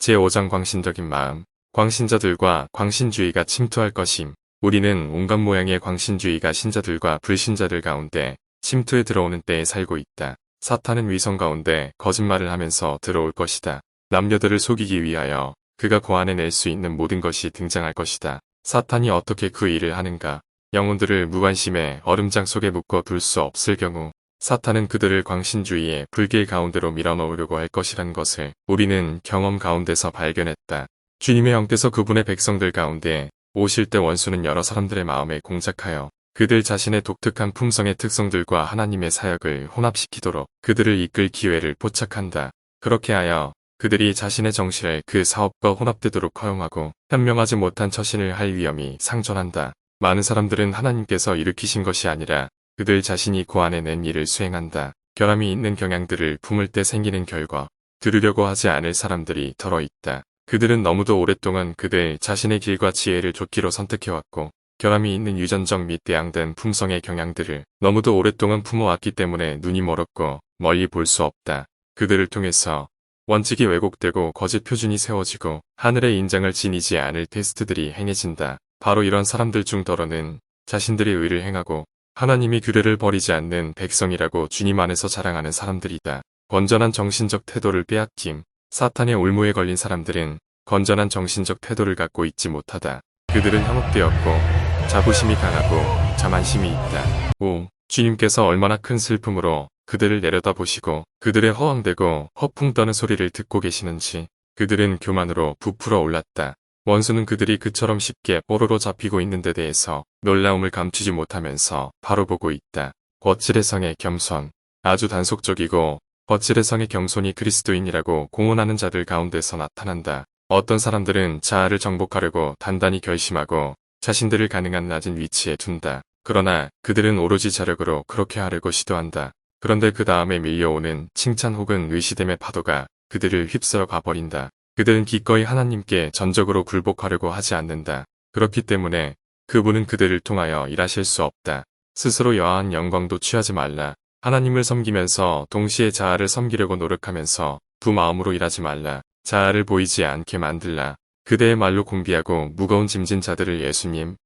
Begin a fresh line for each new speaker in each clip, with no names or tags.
제5장 광신적인 마음. 광신자들과 광신주의가 침투할 것임. 우리는 온갖 모양의 광신주의가 신자들과 불신자들 가운데 침투해 들어오는 때에 살고 있다. 사탄은 위성 가운데 거짓말을 하면서 들어올 것이다. 남녀들을 속이기 위하여 그가 고안해낼 수 있는 모든 것이 등장할 것이다. 사탄이 어떻게 그 일을 하는가? 영혼들을 무관심에 얼음장 속에 묶어 둘 수 없을 경우 사탄은 그들을 광신주의의 불길 가운데로 밀어넣으려고 할 것이란 것을 우리는 경험 가운데서 발견했다. 주님의 형태서 그분의 백성들 가운데 오실 때 원수는 여러 사람들의 마음에 공작하여 그들 자신의 독특한 품성의 특성들과 하나님의 사역을 혼합시키도록 그들을 이끌 기회를 포착한다. 그렇게 하여 그들이 자신의 정신을 그 사업과 혼합되도록 허용하고 현명하지 못한 처신을 할 위험이 상존한다. 많은 사람들은 하나님께서 일으키신 것이 아니라 그들 자신이 고안해 낸 일을 수행한다. 결함이 있는 경향들을 품을 때 생기는 결과 들으려고 하지 않을 사람들이 덜어 있다. 그들은 너무도 오랫동안 그들 자신의 길과 지혜를 좋기로 선택해왔고 결함이 있는 유전적 및 대양된 품성의 경향들을 너무도 오랫동안 품어왔기 때문에 눈이 멀었고 멀리 볼 수 없다. 그들을 통해서 원칙이 왜곡되고 거짓 표준이 세워지고 하늘의 인장을 지니지 않을 테스트들이 행해진다. 바로 이런 사람들 중 더러는 자신들의 의를 행하고 하나님이 규례를 버리지 않는 백성이라고 주님 안에서 자랑하는 사람들이다. 건전한 정신적 태도를 빼앗김. 사탄의 올무에 걸린 사람들은 건전한 정신적 태도를 갖고 있지 못하다. 그들은 현혹되었고 자부심이 강하고 자만심이 있다. 5. 주님께서 얼마나 큰 슬픔으로 그들을 내려다보시고 그들의 허황되고 허풍 떠는 소리를 듣고 계시는지 그들은 교만으로 부풀어 올랐다. 원수는 그들이 그처럼 쉽게 뽀로로 잡히고 있는 데 대해서 놀라움을 감추지 못하면서 바로 보고 있다. 거칠의 성의 겸손. 아주 단속적이고 거칠의 성의 겸손이 그리스도인이라고 공언하는 자들 가운데서 나타난다. 어떤 사람들은 자아를 정복하려고 단단히 결심하고 자신들을 가능한 낮은 위치에 둔다. 그러나 그들은 오로지 자력으로 그렇게 하려고 시도한다. 그런데 그 다음에 밀려오는 칭찬 혹은 의시됨의 파도가 그들을 휩쓸어 가버린다. 그들은 기꺼이 하나님께 전적으로 굴복하려고 하지 않는다. 그렇기 때문에 그분은 그들을 통하여 일하실 수 없다. 스스로 여하한 영광도 취하지 말라. 하나님을 섬기면서 동시에 자아를 섬기려고 노력하면서 두 마음으로 일하지 말라. 자아를 보이지 않게 만들라. 그대의 말로 공비하고 무거운 짐진 자들을 예수님,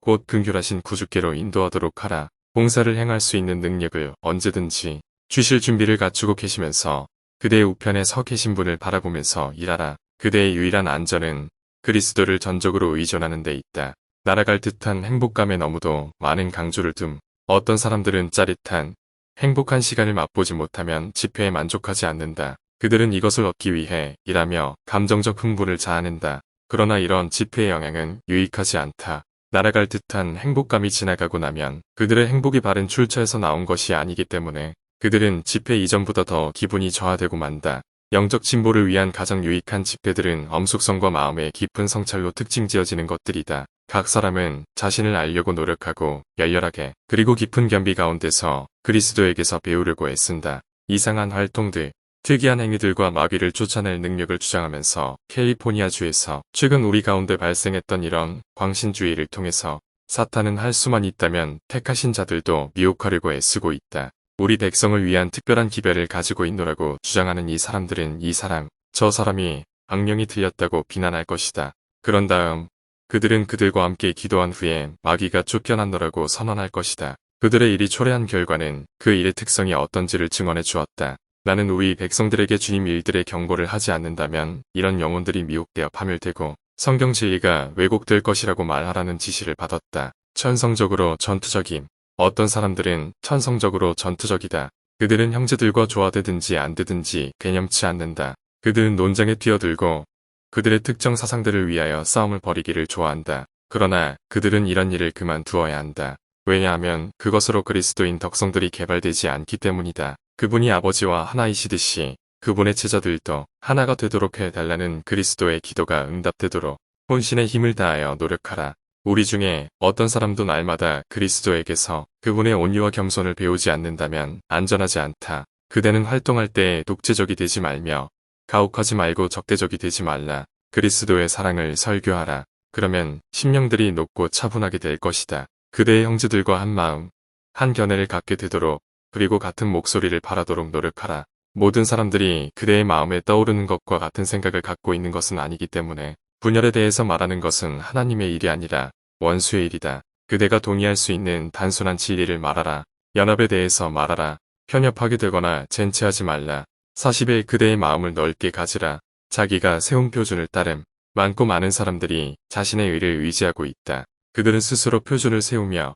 곧 근결하신 구주께로 인도하도록 하라. 봉사를 행할 수 있는 능력을 언제든지 주실 준비를 갖추고 계시면서 그대의 우편에 서 계신 분을 바라보면서 일하라. 그대의 유일한 안전은 그리스도를 전적으로 의존하는 데 있다. 날아갈 듯한 행복감에 너무도 많은 강조를 둠. 어떤 사람들은 짜릿한 행복한 시간을 맛보지 못하면 집회에 만족하지 않는다. 그들은 이것을 얻기 위해 일하며 감정적 흥분을 자아낸다. 그러나 이런 집회의 영향은 유익하지 않다. 날아갈 듯한 행복감이 지나가고 나면 그들의 행복이 바른 출처에서 나온 것이 아니기 때문에 그들은 집회 이전보다 더 기분이 저하되고 만다. 영적 진보를 위한 가장 유익한 집회들은 엄숙성과 마음의 깊은 성찰로 특징지어지는 것들이다. 각 사람은 자신을 알려고 노력하고 열렬하게 그리고 깊은 겸비 가운데서 그리스도에게서 배우려고 애쓴다. 이상한 활동들, 특이한 행위들과 마귀를 쫓아낼 능력을 주장하면서 캘리포니아주에서 최근 우리 가운데 발생했던 이런 광신주의를 통해서 사탄은 할 수만 있다면 택하신 자들도 미혹하려고 애쓰고 있다. 우리 백성을 위한 특별한 기별을 가지고 있노라고 주장하는 이 사람들은 이 사람, 저 사람이 악령이 들렸다고 비난할 것이다. 그런 다음 그들은 그들과 함께 기도한 후에 마귀가 쫓겨난노라고 선언할 것이다. 그들의 일이 초래한 결과는 그 일의 특성이 어떤지를 증언해 주었다. 나는 우리 백성들에게 주님 일들의 경고를 하지 않는다면 이런 영혼들이 미혹되어 파멸되고 성경 진리가 왜곡될 것이라고 말하라는 지시를 받았다. 천성적으로 전투적임. 어떤 사람들은 천성적으로 전투적이다. 그들은 형제들과 조화되든지 안 되든지 개념치 않는다. 그들은 논장에 뛰어들고 그들의 특정 사상들을 위하여 싸움을 벌이기를 좋아한다. 그러나 그들은 이런 일을 그만두어야 한다. 왜냐하면 그것으로 그리스도인 덕성들이 개발되지 않기 때문이다. 그분이 아버지와 하나이시듯이 그분의 제자들도 하나가 되도록 해달라는 그리스도의 기도가 응답되도록 혼신의 힘을 다하여 노력하라. 우리 중에 어떤 사람도 날마다 그리스도에게서 그분의 온유와 겸손을 배우지 않는다면 안전하지 않다. 그대는 활동할 때 독재적이 되지 말며 가혹하지 말고 적대적이 되지 말라. 그리스도의 사랑을 설교하라. 그러면 심령들이 높고 차분하게 될 것이다. 그대의 형제들과 한 마음, 한 견해를 갖게 되도록 그리고 같은 목소리를 바라도록 노력하라. 모든 사람들이 그대의 마음에 떠오르는 것과 같은 생각을 갖고 있는 것은 아니기 때문에 분열에 대해서 말하는 것은 하나님의 일이 아니라 원수의 일이다. 그대가 동의할 수 있는 단순한 진리를 말하라. 연합에 대해서 말하라. 편협하게 되거나 젠체하지 말라. 40일 그대의 마음을 넓게 가지라. 자기가 세운 표준을 따름. 많고 많은 사람들이 자신의 의를 의지하고 있다. 그들은 스스로 표준을 세우며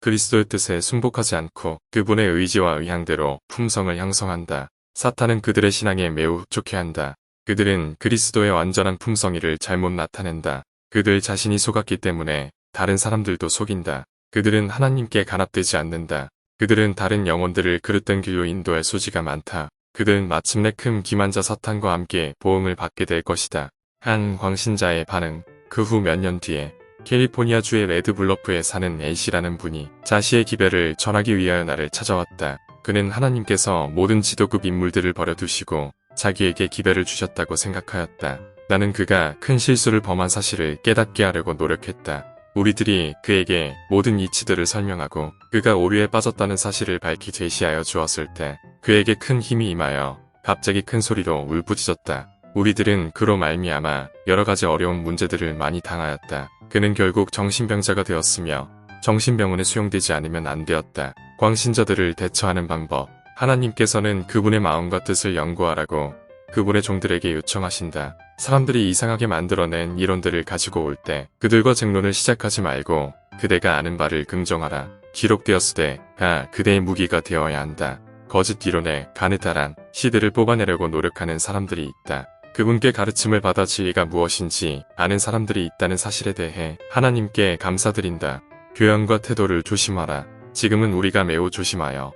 그리스도의 뜻에 순복하지 않고 그분의 의지와 의향대로 품성을 형성한다. 사탄은 그들의 신앙에 매우 흡족해 한다. 그들은 그리스도의 완전한 품성이를 잘못 나타낸다. 그들 자신이 속았기 때문에 다른 사람들도 속인다. 그들은 하나님께 간합되지 않는다. 그들은 다른 영혼들을 그릇된 길로 인도할 소지가 많다. 그들은 마침내 큰 기만자 사탄과 함께 보응을 받게 될 것이다. 한 광신자의 반응. 그 후 몇 년 뒤에 캘리포니아주의 레드블러프에 사는 A씨라는 분이 자시의 기별을 전하기 위하여 나를 찾아왔다. 그는 하나님께서 모든 지도급 인물들을 버려두시고 자기에게 기별을 주셨다고 생각하였다. 나는 그가 큰 실수를 범한 사실을 깨닫게 하려고 노력했다. 우리들이 그에게 모든 이치들을 설명하고 그가 오류에 빠졌다는 사실을 밝히 제시하여 주었을 때 그에게 큰 힘이 임하여 갑자기 큰 소리로 울부짖었다. 우리들은 그로 말미암아 여러 가지 어려운 문제들을 많이 당하였다. 그는 결국 정신병자가 되었으며 정신병원에 수용되지 않으면 안 되었다. 광신자들을 대처하는 방법. 하나님께서는 그분의 마음과 뜻을 연구하라고 그분의 종들에게 요청하신다. 사람들이 이상하게 만들어낸 이론들을 가지고 올 때 그들과 쟁론을 시작하지 말고 그대가 아는 바를 긍정하라. 기록되었으되 가 그대의 무기가 되어야 한다. 거짓 이론에 가느다란 시대를 뽑아내려고 노력하는 사람들이 있다. 그분께 가르침을 받아 진리가 무엇인지 아는 사람들이 있다는 사실에 대해 하나님께 감사드린다. 교양과 태도를 조심하라. 지금은 우리가 매우 조심하여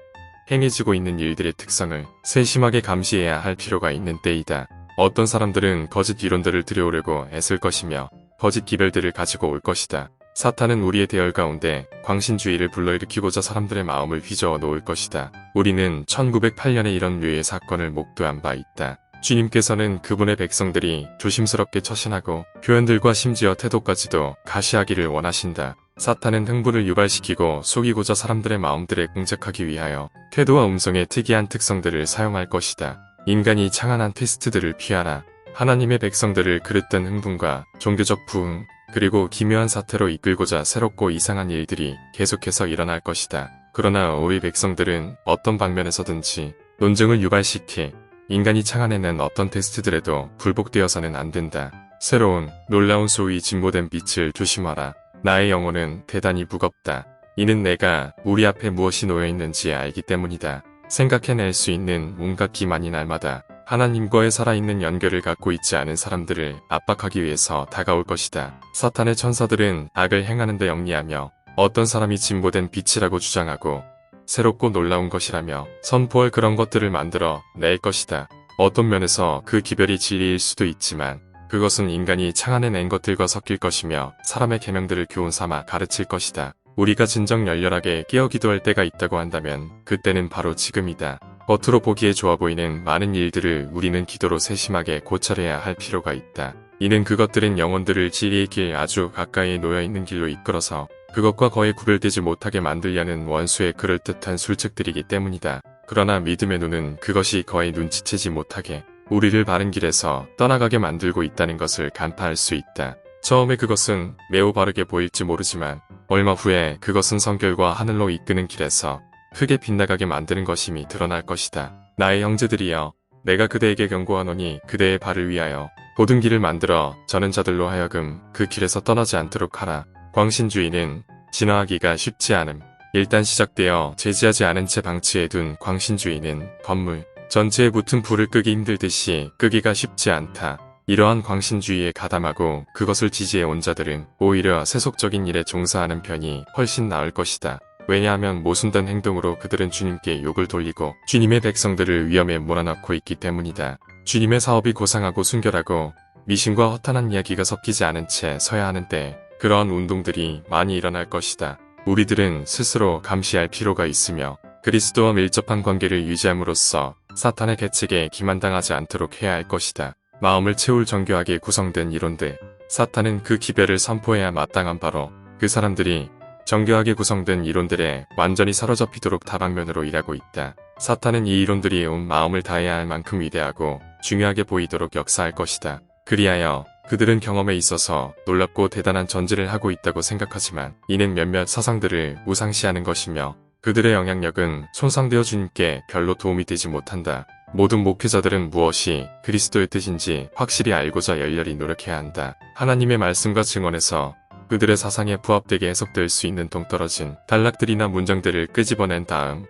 행해지고 있는 일들의 특성을 세심하게 감시해야 할 필요가 있는 때이다. 어떤 사람들은 거짓 이론들을 들여오려고 애쓸 것이며 거짓 기별들을 가지고 올 것이다. 사탄은 우리의 대열 가운데 광신주의를 불러일으키고자 사람들의 마음을 휘저어 놓을 것이다. 우리는 1908년에 이런 류의 사건을 목도한 바 있다. 주님께서는 그분의 백성들이 조심스럽게 처신하고 표현들과 심지어 태도까지도 가시하기를 원하신다. 사탄은 흥분을 유발시키고 속이고자 사람들의 마음들에 공작하기 위하여 태도와 음성의 특이한 특성들을 사용할 것이다. 인간이 창안한 테스트들을 피하라. 하나님의 백성들을 그릇된 흥분과 종교적 부흥, 그리고 기묘한 사태로 이끌고자 새롭고 이상한 일들이 계속해서 일어날 것이다. 그러나 우리 백성들은 어떤 방면에서든지 논증을 유발시키 인간이 창안해낸 어떤 테스트들에도 굴복되어서는 안 된다. 새로운 놀라운 소위 진보된 빛을 조심하라. 나의 영혼은 대단히 무겁다. 이는 내가 우리 앞에 무엇이 놓여 있는지 알기 때문이다. 생각해낼 수 있는 온갖 기만이 날마다 하나님과의 살아있는 연결을 갖고 있지 않은 사람들을 압박하기 위해서 다가올 것이다. 사탄의 천사들은 악을 행하는 데 영리하며 어떤 사람이 진보된 빛이라고 주장하고 새롭고 놀라운 것이라며 선포할 그런 것들을 만들어 낼 것이다. 어떤 면에서 그 기별이 진리일 수도 있지만 그것은 인간이 창안해낸 것들과 섞일 것이며 사람의 계명들을 교훈 삼아 가르칠 것이다. 우리가 진정 열렬하게 깨어 기도할 때가 있다고 한다면 그때는 바로 지금이다. 겉으로 보기에 좋아 보이는 많은 일들을 우리는 기도로 세심하게 고찰해야 할 필요가 있다. 이는 그것들은 영혼들을 진리의 길 아주 가까이 놓여 있는 길로 이끌어서 그것과 거의 구별되지 못하게 만들려는 원수의 그럴듯한 술책들이기 때문이다. 그러나 믿음의 눈은 그것이 거의 눈치채지 못하게 우리를 바른 길에서 떠나가게 만들고 있다는 것을 간파할 수 있다. 처음에 그것은 매우 바르게 보일지 모르지만 얼마 후에 그것은 성결과 하늘로 이끄는 길에서 크게 빗나가게 만드는 것임이 드러날 것이다. 나의 형제들이여 내가 그대에게 경고하노니 그대의 발을 위하여 고든 길을 만들어 저는 자들로 하여금 그 길에서 떠나지 않도록 하라. 광신주의는 진화하기가 쉽지 않음. 일단 시작되어 제지하지 않은 채 방치해둔 광신주의는 건물 전체에 붙은 불을 끄기 힘들듯이 끄기가 쉽지 않다. 이러한 광신주의에 가담하고 그것을 지지해 온 자들은 오히려 세속적인 일에 종사하는 편이 훨씬 나을 것이다. 왜냐하면 모순된 행동으로 그들은 주님께 욕을 돌리고 주님의 백성들을 위험에 몰아넣고 있기 때문이다. 주님의 사업이 고상하고 순결하고 미신과 허탄한 이야기가 섞이지 않은 채 서야 하는 때 그러한 운동들이 많이 일어날 것이다. 우리들은 스스로 감시할 필요가 있으며 그리스도와 밀접한 관계를 유지함으로써 사탄의 계책에 기만당하지 않도록 해야 할 것이다. 마음을 채울 정교하게 구성된 이론들. 사탄은 그 기별을 선포해야 마땅한 바로 그 사람들이 정교하게 구성된 이론들에 완전히 사로잡히도록 다방면으로 일하고 있다. 사탄은 이 이론들이 온 마음을 다해야 할 만큼 위대하고 중요하게 보이도록 역사할 것이다. 그리하여 그들은 경험에 있어서 놀랍고 대단한 전지를 하고 있다고 생각하지만 이는 몇몇 사상들을 우상시하는 것이며 그들의 영향력은 손상되어 주님께 별로 도움이 되지 못한다. 모든 목회자들은 무엇이 그리스도의 뜻인지 확실히 알고자 열렬히 노력해야 한다. 하나님의 말씀과 증언에서 그들의 사상에 부합되게 해석될 수 있는 동떨어진 단락들이나 문장들을 끄집어낸 다음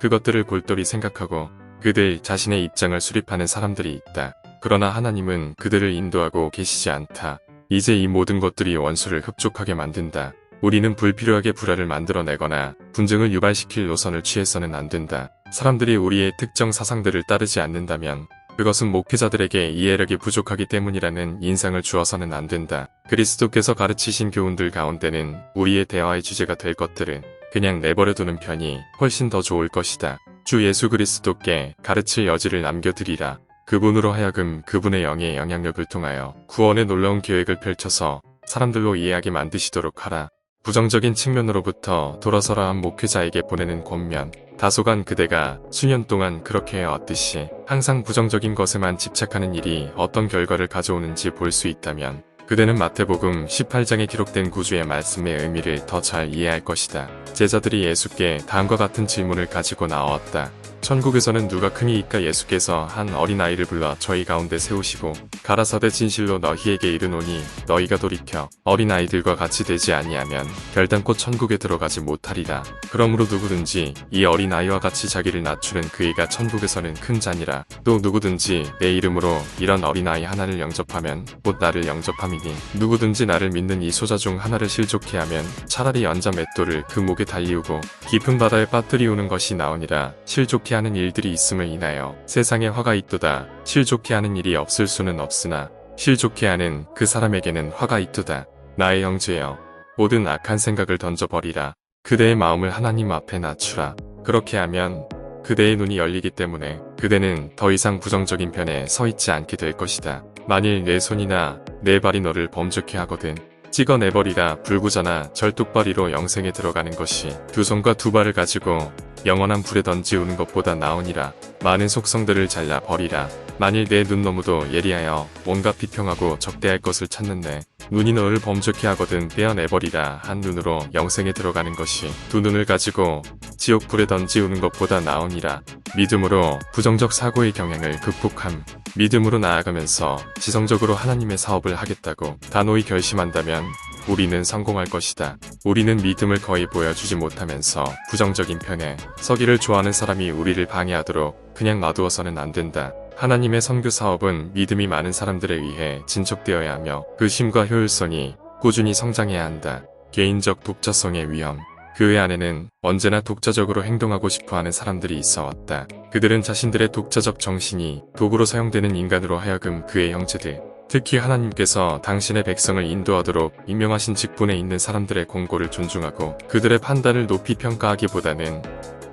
그것들을 골똘히 생각하고 그들 자신의 입장을 수립하는 사람들이 있다. 그러나 하나님은 그들을 인도하고 계시지 않다. 이제 이 모든 것들이 원수를 흡족하게 만든다. 우리는 불필요하게 불화를 만들어내거나 분쟁을 유발시킬 노선을 취해서는 안 된다. 사람들이 우리의 특정 사상들을 따르지 않는다면 그것은 목회자들에게 이해력이 부족하기 때문이라는 인상을 주어서는 안 된다. 그리스도께서 가르치신 교훈들 가운데는 우리의 대화의 주제가 될 것들은 그냥 내버려두는 편이 훨씬 더 좋을 것이다. 주 예수 그리스도께 가르칠 여지를 남겨드리라. 그분으로 하여금 그분의 영의 영향력을 통하여 구원의 놀라운 계획을 펼쳐서 사람들로 이해하게 만드시도록 하라. 부정적인 측면으로부터 돌아서라 한 목회자에게 보내는 권면. 다소간 그대가 수년 동안 그렇게 해왔듯이 항상 부정적인 것에만 집착하는 일이 어떤 결과를 가져오는지 볼 수 있다면 그대는 마태복음 18장에 기록된 구주의 말씀의 의미를 더 잘 이해할 것이다. 제자들이 예수께 다음과 같은 질문을 가지고 나왔다. 천국에서는 누가 크니이까 예수께서 한 어린아이를 불러 저희 가운데 세우시고 가라사대 진실로 너희에게 이르노니 너희가 돌이켜 어린아이들과 같이 되지 아니하면 결단코 천국에 들어가지 못하리라. 그러므로 누구든지 이 어린아이와 같이 자기를 낮추는 그이가 천국에서는 큰 자니라. 또 누구든지 내 이름으로 이런 어린아이 하나를 영접하면 곧 나를 영접함이니 누구든지 나를 믿는 이 소자 중 하나를 실족해 하면 차라리 연자 맷돌을 그 목에 달리우고 깊은 바다에 빠뜨리우는 것이 나오니라. 실족해 하는 일들이 있음을 인하여 세상에 화가 있도다. 실족해 하는 일이 없을 수는 없으나 실족해 하는 그 사람에게는 화가 있도다. 나의 형제여 모든 악한 생각을 던져버리라. 그대의 마음을 하나님 앞에 낮추라. 그렇게 하면 그대의 눈이 열리기 때문에 그대는 더 이상 부정적인 편에 서 있지 않게 될 것이다. 만일 내 손이나 내 발이 너를 범죄케 하거든 찍어내버리라 불구자나 절뚝발이로 영생에 들어가는 것이 두 손과 두 발을 가지고 영원한 불에 던지우는 것보다 나으니라. 많은 속성들을 잘라 버리라. 만일 내 눈 너무도 예리하여 온갖 비평하고 적대할 것을 찾는데 눈이 너를 범죄케 하거든 떼어내버리라 한 눈으로 영생에 들어가는 것이 두 눈을 가지고 지옥 불에 던지우는 것보다 나으니라 믿음으로 부정적 사고의 경향을 극복함 믿음으로 나아가면서 지성적으로 하나님의 사업을 하겠다고 단호히 결심한다면 우리는 성공할 것이다. 우리는 믿음을 거의 보여주지 못하면서 부정적인 편에 서기를 좋아하는 사람이 우리를 방해하도록 그냥 놔두어서는 안 된다. 하나님의 선교 사업은 믿음이 많은 사람들에 의해 진척되어야 하며 그 힘과 효율성이 꾸준히 성장해야 한다. 개인적 독자성의 위험. 그 안에는 언제나 독자적으로 행동하고 싶어 하는 사람들이 있어 왔다. 그들은 자신들의 독자적 정신이 도구로 사용되는 인간으로 하여금 그의 형제들, 특히 하나님께서 당신의 백성을 인도하도록 임명하신 직분에 있는 사람들의 공고를 존중하고 그들의 판단을 높이 평가하기보다는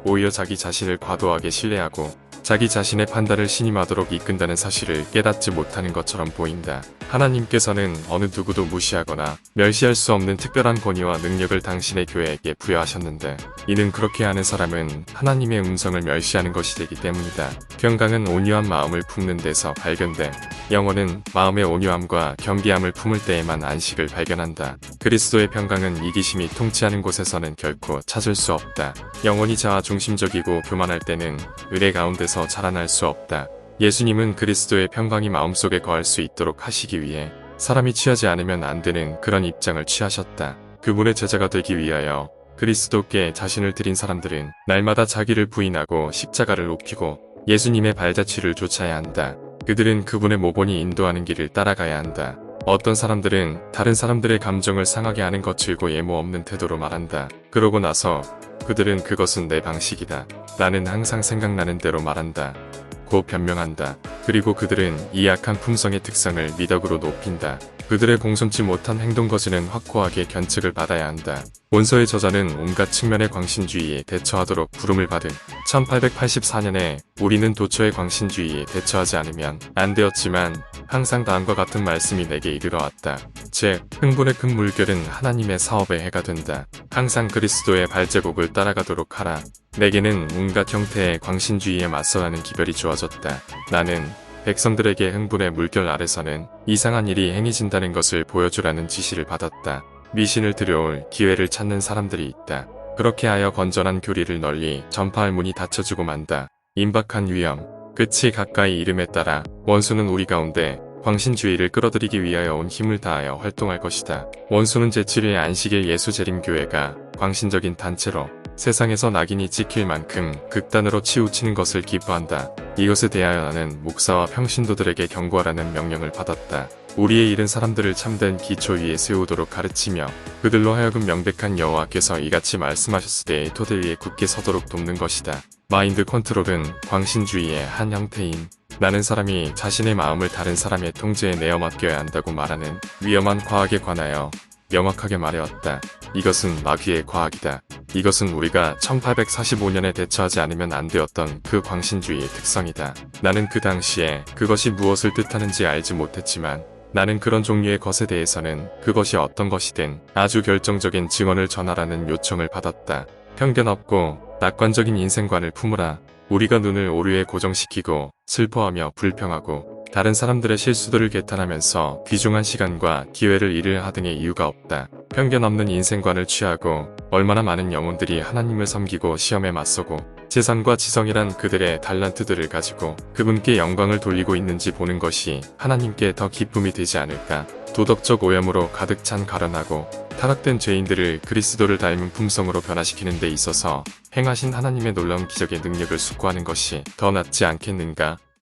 오히려 자기 자신을 과도하게 신뢰하고 자기 자신의 판단을 신임하도록 이끈다는 사실을 깨닫지 못하는 것처럼 보인다. 하나님께서는 어느 누구도 무시하거나 멸시할 수 없는 특별한 권위와 능력을 당신의 교회에게 부여하셨는데 이는 그렇게 하는 사람은 하나님의 음성을 멸시하는 것이 되기 때문이다. 평강은 온유한 마음을 품는 데서 발견돼 영혼은 마음의 온유함과 겸비함을 품을 때에만 안식을 발견한다. 그리스도의 평강은 이기심이 통치하는 곳에서는 결코 찾을 수 없다. 영혼이 자아 중심적이고 교만할 때는 의뢰 가운데서 자라날 수 없다. 예수님은 그리스도의 평강이 마음속에 거할 수 있도록 하시기 위해 사람이 취하지 않으면 안 되는 그런 입장을 취하셨다. 그분의 제자가 되기 위하여 그리스도께 자신을 드린 사람들은 날마다 자기를 부인하고 십자가를 높이고 예수님의 발자취를 쫓아야 한다. 그들은 그분의 모본이 인도하는 길을 따라가야 한다. 어떤 사람들은 다른 사람들의 감정을 상하게 하는 거칠고 예모 없는 태도로 말한다. 그러고 나서 그들은 그것은 내 방식이다. 나는 항상 생각나는 대로 말한다. 고 변명한다. 그리고 그들은 이 약한 품성의 특성을 미덕으로 높인다. 그들의 공손치 못한 행동 거지는 확고하게 견책을 받아야 한다. 원서의 저자는 온갖 측면의 광신주의에 대처하도록 부름을 받은 1884년에 우리는 도처의 광신주의에 대처하지 않으면 안 되었지만 항상 다음과 같은 말씀이 내게 이르러 왔다. 즉, 흥분의 큰 물결은 하나님의 사업에 해가 된다. 항상 그리스도의 발제곡을 따라가도록 하라. 내게는 온갖 형태의 광신주의에 맞서가는 기별이 주어졌다. 나는 백성들에게 흥분의 물결 아래서는 이상한 일이 행해진다는 것을 보여주라는 지시를 받았다. 미신을 들여올 기회를 찾는 사람들이 있다. 그렇게 하여 건전한 교리를 널리 전파할 문이 닫혀지고 만다. 임박한 위험, 끝이 가까이 이름에 따라 원수는 우리 가운데 광신주의를 끌어들이기 위하여 온 힘을 다하여 활동할 것이다. 원수는 제7회 안식일 예수재림교회가 광신적인 단체로 세상에서 낙인이 찍힐 만큼 극단으로 치우치는 것을 기뻐한다. 이것에 대하여 나는 목사와 평신도들에게 경고하라는 명령을 받았다. 우리의 잃은 사람들을 참된 기초 위에 세우도록 가르치며 그들로 하여금 명백한 여호와께서 이같이 말씀하셨을 때에 토대 위에 굳게 서도록 돕는 것이다. 마인드 컨트롤은 광신주의의 한 형태인 나는 사람이 자신의 마음을 다른 사람의 통제에 내어 맡겨야 한다고 말하는 위험한 과학에 관하여 명확하게 말해왔다. 이것은 마귀의 과학이다. 이것은 우리가 1845년에 대처하지 않으면 안 되었던 그 광신주의의 특성이다. 나는 그 당시에 그것이 무엇을 뜻하는지 알지 못했지만 나는 그런 종류의 것에 대해서는 그것이 어떤 것이든 아주 결정적인 증언을 전하라는 요청을 받았다. 편견 없고 낙관적인 인생관을 품으라. 우리가 눈을 오류에 고정시키고 슬퍼하며 불평하고 다른 사람들의 실수들을 개탄하면서 귀중한 시간과 기회를 잃을 하등의 이유가 없다. 편견 없는 인생관을 취하고 얼마나 많은 영혼들이 하나님을 섬기고 시험에 맞서고 재산과 지성이란 그들의 달란트들을 가지고 그분께 영광을 돌리고 있는지 보는 것이 하나님께 더 기쁨이 되지 않을까. 도덕적 오염으로 가득 찬 가련하고 타락된 죄인들을 그리스도를 닮은 품성으로 변화시키는 데 있어서 행하신 하나님의 놀라운 기적의 능력을 숙고하는 것이 더 낫지 않겠는가.